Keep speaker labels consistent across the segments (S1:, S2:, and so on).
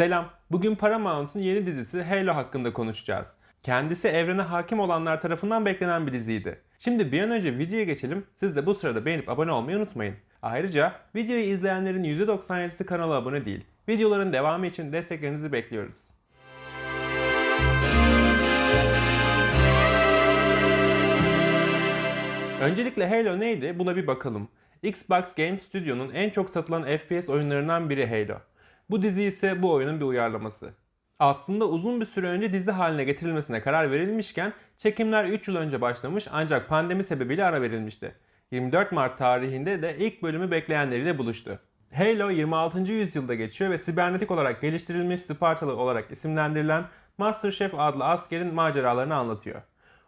S1: Selam. Bugün Paramount'un yeni dizisi Halo hakkında konuşacağız. Kendisi evrene hakim olanlar tarafından beklenen bir diziydi. Şimdi bir an önce videoya geçelim. Siz de bu sırada beğenip abone olmayı unutmayın. Ayrıca videoyu izleyenlerin %97'si kanala abone değil. Videoların devamı için desteklerinizi bekliyoruz. Öncelikle Halo neydi? Buna bir bakalım. Xbox Game Studio'nun en çok satılan FPS oyunlarından biri Halo. Bu dizi ise bu oyunun bir uyarlaması. Aslında uzun bir süre önce dizi haline getirilmesine karar verilmişken çekimler 3 yıl önce başlamış ancak pandemi sebebiyle ara verilmişti. 24 Mart tarihinde de ilk bölümü bekleyenleriyle buluştu. Halo 26. yüzyılda geçiyor ve sibernetik olarak geliştirilmiş Spartalı olarak isimlendirilen Master Chief adlı askerin maceralarını anlatıyor.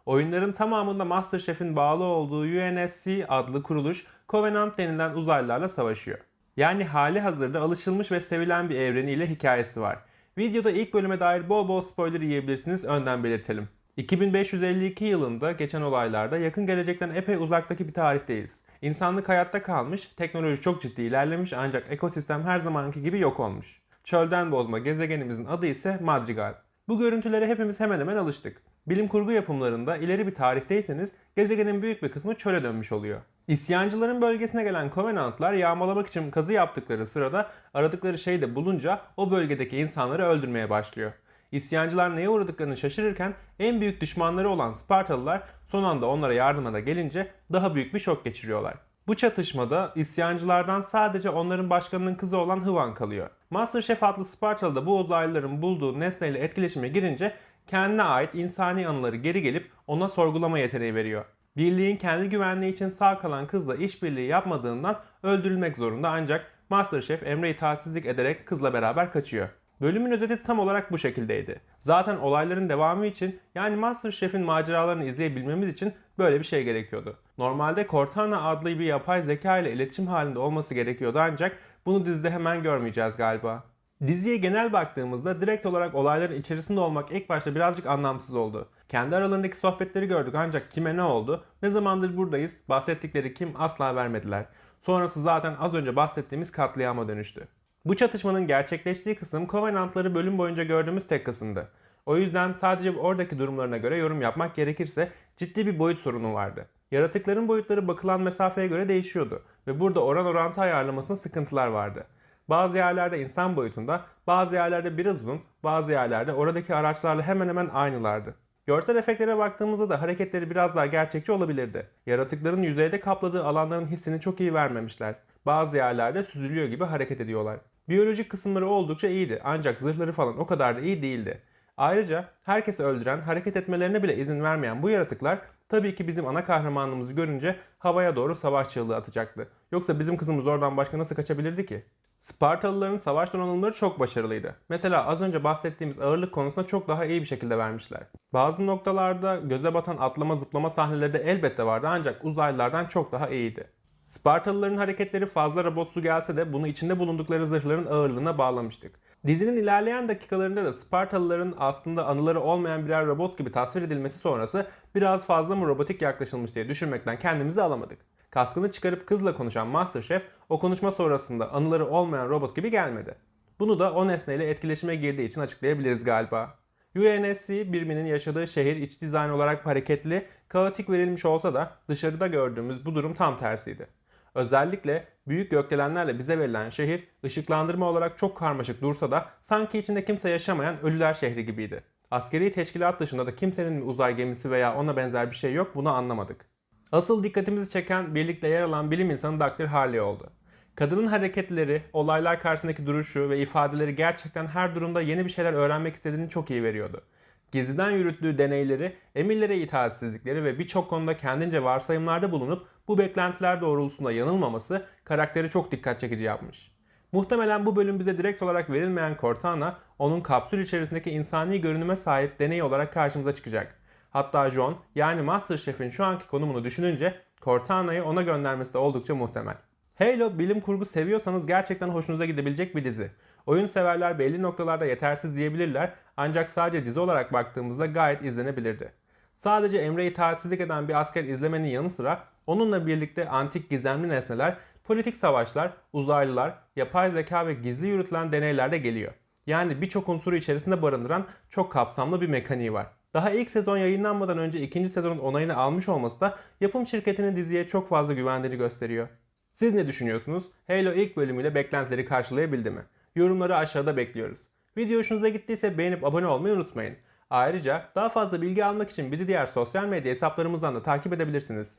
S1: Oyunların tamamında Master Chief'in bağlı olduğu UNSC adlı kuruluş Covenant denilen uzaylılarla savaşıyor. Yani hali hazırda alışılmış ve sevilen bir evreniyle hikayesi var. Videoda ilk bölüme dair bol bol spoiler yiyebilirsiniz önden belirtelim. 2552 yılında geçen olaylarda yakın gelecekten epey uzaktaki bir tarihteyiz. İnsanlık hayatta kalmış, teknoloji çok ciddi ilerlemiş ancak ekosistem her zamanki gibi yok olmuş. Çölden bozma gezegenimizin adı ise Madrigal. Bu görüntülere hepimiz hemen hemen alıştık. Bilim kurgu yapımlarında ileri bir tarihteyseniz gezegenin büyük bir kısmı çöle dönmüş oluyor. İsyancıların bölgesine gelen Covenantlar yağmalamak için kazı yaptıkları sırada aradıkları şeyi de bulunca o bölgedeki insanları öldürmeye başlıyor. İsyancılar neye uğradıklarını şaşırırken en büyük düşmanları olan Spartalılar son anda onlara yardıma da gelince daha büyük bir şok geçiriyorlar. Bu çatışmada isyancılardan sadece onların başkanının kızı olan Hıvan kalıyor. Master Chief adlı Spartalı da bu uzaylıların bulduğu nesneyle etkileşime girince kendine ait insani anıları geri gelip ona sorgulama yeteneği veriyor. Birliğin kendi güvenliği için sağ kalan kızla işbirliği yapmadığından öldürülmek zorunda ancak Master Chief emre itaatsizlik ederek kızla beraber kaçıyor. Bölümün özeti tam olarak bu şekildeydi. Zaten olayların devamı için yani Master Chief'in maceralarını izleyebilmemiz için böyle bir şey gerekiyordu. Normalde Cortana adlı bir yapay zeka ile iletişim halinde olması gerekiyordu ancak bunu dizide hemen görmeyeceğiz galiba. Diziye genel baktığımızda direkt olarak olayların içerisinde olmak ilk başta birazcık anlamsız oldu. Kendi aralarındaki sohbetleri gördük ancak kime ne oldu, ne zamandır buradayız, bahsettikleri kim asla vermediler. Sonrası zaten az önce bahsettiğimiz katliama dönüştü. Bu çatışmanın gerçekleştiği kısım Covenant'ları bölüm boyunca gördüğümüz tek kısımdı. O yüzden sadece oradaki durumlarına göre yorum yapmak gerekirse ciddi bir boyut sorunu vardı. Yaratıkların boyutları bakılan mesafeye göre değişiyordu ve burada oran orantı ayarlamasında sıkıntılar vardı. Bazı yerlerde insan boyutunda, bazı yerlerde biraz uzun, bazı yerlerde oradaki araçlarla hemen hemen aynılardı. Görsel efektlere baktığımızda da hareketleri biraz daha gerçekçi olabilirdi. Yaratıkların yüzeyde kapladığı alanların hissini çok iyi vermemişler. Bazı yerlerde süzülüyor gibi hareket ediyorlar. Biyolojik kısımları oldukça iyiydi ancak zırhları falan o kadar da iyi değildi. Ayrıca herkesi öldüren, hareket etmelerine bile izin vermeyen bu yaratıklar tabii ki bizim ana kahramanımızı görünce havaya doğru savaş çığlığı atacaktı. Yoksa bizim kızımız oradan başka nasıl kaçabilirdi ki? Spartalıların savaş donanımları çok başarılıydı. Mesela az önce bahsettiğimiz ağırlık konusunda çok daha iyi bir şekilde vermişler. Bazı noktalarda göze batan atlama zıplama sahneleri de elbette vardı ancak uzaylılardan çok daha iyiydi. Spartalıların hareketleri fazla robotsu gelse de bunu içinde bulundukları zırhların ağırlığına bağlamıştık. Dizinin ilerleyen dakikalarında da Spartalıların aslında anıları olmayan birer robot gibi tasvir edilmesi sonrası biraz fazla mı robotik yaklaşılmış diye düşünmekten kendimizi alamadık. Kaskını çıkarıp kızla konuşan Master Chef o konuşma sonrasında anıları olmayan robot gibi gelmedi. Bunu da o nesneyle etkileşime girdiği için açıklayabiliriz galiba. UNSC biriminin yaşadığı şehir iç dizayn olarak hareketli, kaotik verilmiş olsa da dışarıda gördüğümüz bu durum tam tersiydi. Özellikle büyük gökdelenlerle bize verilen şehir ışıklandırma olarak çok karmaşık dursa da sanki içinde kimse yaşamayan ölüler şehri gibiydi. Askeri teşkilat dışında da kimsenin uzay gemisi veya ona benzer bir şey yok bunu anlamadık. Asıl dikkatimizi çeken birlikte yer alan bilim insanı Dr. Harley oldu. Kadının hareketleri, olaylar karşısındaki duruşu ve ifadeleri gerçekten her durumda yeni bir şeyler öğrenmek istediğini çok iyi veriyordu. Gizliden yürüttüğü deneyleri, emirlere itaatsizlikleri ve birçok konuda kendince varsayımlarda bulunup bu beklentiler doğrultusunda yanılmaması karakteri çok dikkat çekici yapmış. Muhtemelen bu bölüm bize direkt olarak verilmeyen Cortana, onun kapsül içerisindeki insani görünüme sahip deney olarak karşımıza çıkacak. Hatta John yani Master Chef'in şu anki konumunu düşününce Cortana'yı ona göndermesi de oldukça muhtemel. Halo bilim kurgu seviyorsanız gerçekten hoşunuza gidebilecek bir dizi. Oyun severler belli noktalarda yetersiz diyebilirler ancak sadece dizi olarak baktığımızda gayet izlenebilirdi. Sadece emre itaatsizlik eden bir asker izlemenin yanı sıra onunla birlikte antik gizemli nesneler, politik savaşlar, uzaylılar, yapay zeka ve gizli yürütülen deneyler de geliyor. Yani birçok unsuru içerisinde barındıran çok kapsamlı bir mekaniği var. Daha ilk sezon yayınlanmadan önce ikinci sezonun onayını almış olması da yapım şirketinin diziye çok fazla güvendiğini gösteriyor. Siz ne düşünüyorsunuz? Halo ilk bölümüyle beklentileri karşılayabildi mi? Yorumları aşağıda bekliyoruz. Video hoşunuza gittiyse beğenip abone olmayı unutmayın. Ayrıca daha fazla bilgi almak için bizi diğer sosyal medya hesaplarımızdan da takip edebilirsiniz.